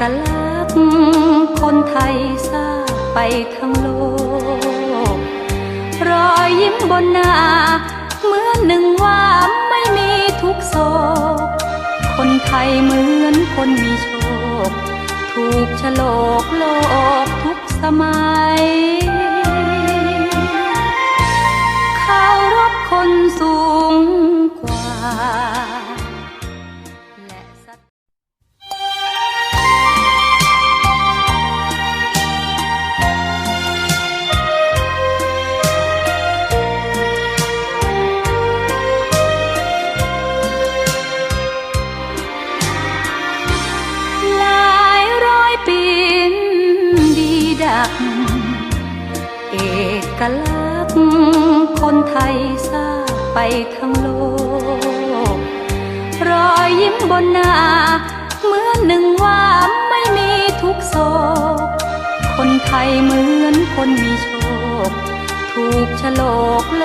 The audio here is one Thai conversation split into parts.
กลักษณ์คนไทยทราบไปทั้งโลก รอยยิ้มบนหน้าเหมือนหนึ่งว่าไม่มีทุกโศก คนไทยเหมือนคนมีโชค ถูกฉลกโลกทุกสมัย กลักษณ์คนไทยทราบไปทั้งโลก รอยยิ้มบนหน้าเหมือนหนึ่งว่าไม่มีทุกโศก คนไทยเหมือนคนมีโชค ถูกฉลกโล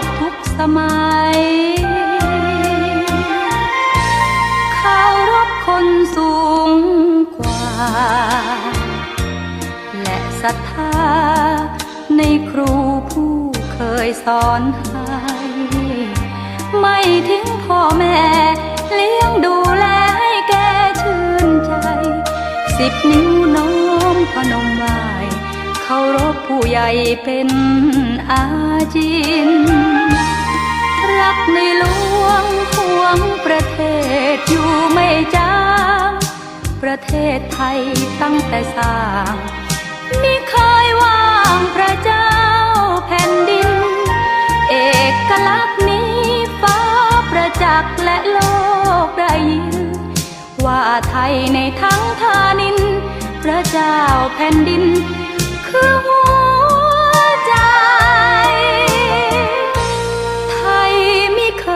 กทุกสมัยเคารพคนสูงกว่า และศรัทธา ในครูผู้เคยสอนให้ไม่ทิ้งพ่อแม่ เลี้ยงดูแลให้แกชื่นใจ สิบนิ้วน้อมพนมไหวเคารพผู้ใหญ่เป็นอาจิน รักในหลวงห่วงประเทศอยู่ไม่จาง ประเทศไทยตั้งแต่สร้าง จักและโลกได้ยิน ว่าไทยในทั้งทานิน พระเจ้าแผ่นดิน คือหัวใจ ไทยไม่เค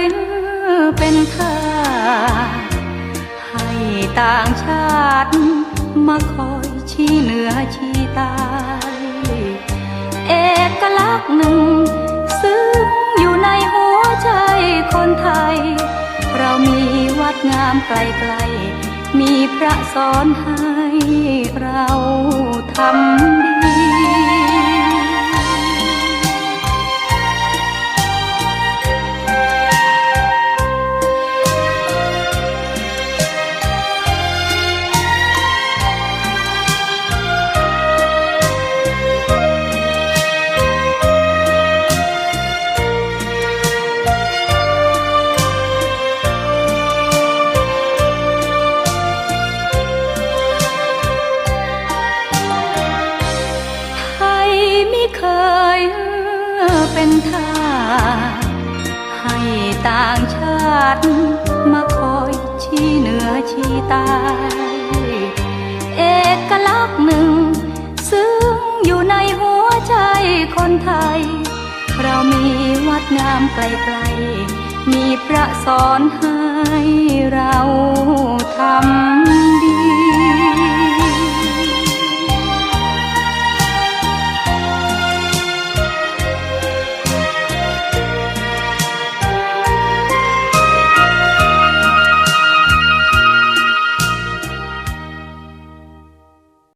ยเป็นท่าสให้ต่างชาติมาคอยชี้เหนือชี้ใต้เอกลักษณ์หนึ่ง งามไกลๆมีพระสอนให้เราทำดี ท่า ให้ต่างชาติมาคอยชี้เหนือชี้ใต้เอกลักษณ์หนึ่ง ซึ่งอยู่ในหัวใจคนไทย เรามีวัดงามไกลๆมีพระสอนให้เราทำ